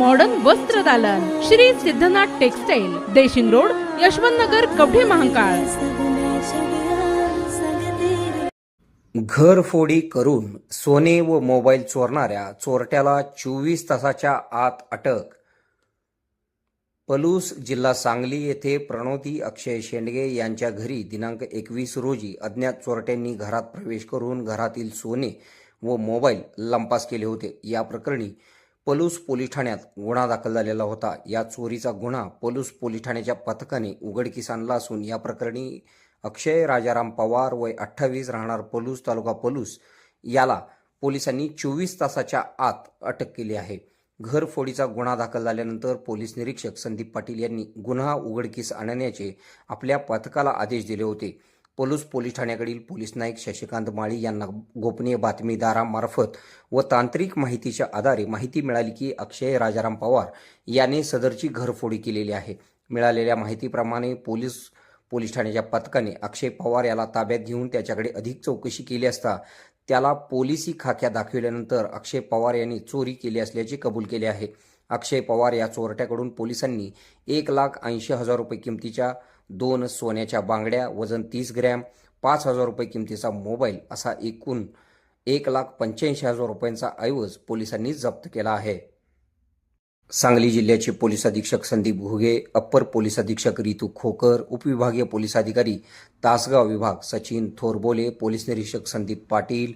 Modern वस्त्र दालन. Shri Siddhanath textile Deshing road Yashwant Nagar Kavathe Mahankal. घरफोडी करून सोने व मोबाईल चोरणाऱ्या चोरट्याला चोवीस तासाच्या आत अटक. पलूस जिल्हा सांगली येथे प्रणोती अक्षय शेंडगे यांच्या घरी दिनांक एकवीस रोजी अज्ञात चोरट्यांनी घरात प्रवेश करून घरातील सोने व मोबाईल लंपास केले होते. या प्रकरणी पलूस पोलीस ठाण्यात गुन्हा दाखल झालेला होता. या चोरीचा गुन्हा पलूस पोलीस ठाण्याच्या पथकाने उघडकीस आणला असून या प्रकरणी अक्षय राजाराम पवार वय अठ्ठावीस राहणार पलूस तालुका पलूस याला पोलिसांनी चोवीस तासाच्या आत अटक केली आहे. घरफोडीचा गुन्हा दाखल झाल्यानंतर पोलीस निरीक्षक संदीप पाटील यांनी गुन्हा उघडकीस आणण्याचे आपल्या पथकाला आदेश दिले होते. पलूस पोलीस ठाण्याकडील पोलीस नाईक शशिकांत माळी यांना गोपनीय बातमीदारामार्फत व तांत्रिक माहितीच्या आधारे माहिती मिळाली की अक्षय राजाराम पवार याने सदरची घरफोडी केलेली आहे. मिळालेल्या माहितीप्रमाणे पोलीस पोलीस ठाण्याच्या पथकाने अक्षय पवार याला ताब्यात घेऊन त्याच्याकडे अधिक चौकशी केली असता त्याला पोलिसी खाक्या दाखविल्यानंतर अक्षय पवार यांनी चोरी केली असल्याचे कबूल केले आहे. अक्षय पवार या चोरट्याकडून पोलिसांनी एक लाख ऐंशी हजार रुपये किमतीच्या दोन सोन्याच्या बांगड्या वजन तीस ग्रॅम पाच हजार रुपये किमतीचा मोबाईल असा एकूण एक लाख पंच्याऐंशी हजार रुपयांचा ऐवज पोलिसांनी जप्त केला आहे. सांगली जिल्ह्याचे पोलीस अधीक्षक संदीप घुगे अप्पर पोलीस अधीक्षक रितू खोकर उपविभागीय पोलीस अधिकारी तासगाव विभाग सचिन थोरबोले पोलीस निरीक्षक संदीप पाटील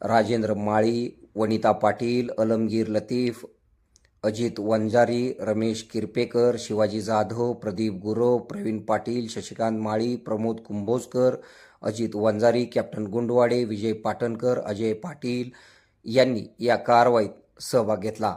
राजेंद्र माळी वनिता पाटील अलमगीर लतीफ अजित वंजारी रमेश किरपेकर शिवाजी जाधव प्रदीप गुरव प्रवीण पाटील शशिकांत माळी प्रमोद कुंभोजकर अजित वंजारी कॅप्टन गुंडवाडे विजय पाटणकर अजय पाटील यांनी या कारवाईत सहभाग घेतला.